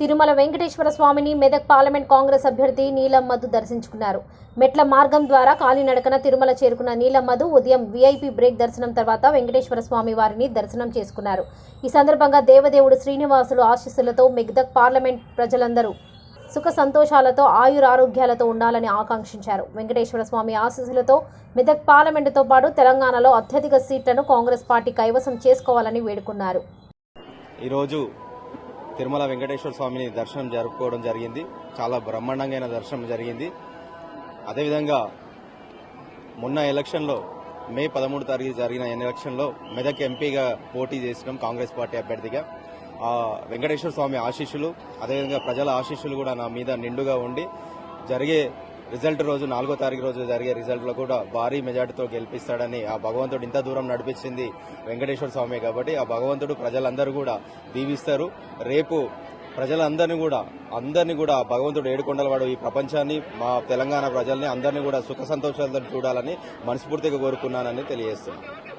తిరుమల వెంకటేశ్వర స్వామిని మెదక్ పార్లమెంట్ కాంగ్రెస్ అభ్యర్థి నీలమ్మధు దర్శించుకున్నారు. మెట్ల మార్గం ద్వారా కాలినడకన తిరుమల చేరుకున్న నీలమ్మధు ఉదయం వీఐపీ బ్రేక్ దర్శనం తర్వాత వెంకటేశ్వర స్వామి వారిని దర్శనం చేసుకున్నారు. ఈ సందర్భంగా దేవదేవుడు శ్రీనివాసులు ఆశీస్సులతో మెదక్ పార్లమెంట్ ప్రజలందరూ సుఖ సంతోషాలతో ఆయురారోగ్యాలతో ఉండాలని ఆకాంక్షించారు. వెంకటేశ్వర స్వామి ఆశీస్సులతో మెదక్ పార్లమెంటుతో పాటు తెలంగాణలో అత్యధిక సీట్లను కాంగ్రెస్ పార్టీ కైవసం చేసుకోవాలని వేడుకున్నారు. ఈరోజు తిరుమల వెంకటేశ్వర స్వామిని దర్శనం జరుపుకోవడం జరిగింది. చాలా బ్రహ్మాండంగా దర్శనం జరిగింది. అదేవిధంగా మొన్న ఎలక్షన్లో మే పదమూడు తారీఖు జరిగిన ఎలక్షన్లో మెదక్ ఎంపీగా పోటీ చేసినాం కాంగ్రెస్ పార్టీ అభ్యర్థిగా. ఆ వెంకటేశ్వర స్వామి ఆశీస్సులు అదేవిధంగా ప్రజల ఆశీస్సులు కూడా నా మీద నిండుగా ఉండి జరిగే రిజల్ట్ రోజు నాలుగో తారీఖు రోజు జరిగే రిజల్ట్లో కూడా భారీ మెజార్టీతో గెలిపిస్తాడని ఆ భగవంతుడు ఇంత దూరం నడిపించింది వెంకటేశ్వర స్వామి కాబట్టి ఆ భగవంతుడు ప్రజలందరూ కూడా దీవిస్తారు. రేపు ప్రజలందరినీ కూడా అందరినీ కూడా భగవంతుడు ఏడుకొండలవాడు ఈ ప్రపంచాన్ని మా తెలంగాణ ప్రజల్ని అందరినీ కూడా సుఖ సంతోషాలతో చూడాలని మనస్ఫూర్తిగా కోరుకున్నానని తెలియజేస్తున్నాను.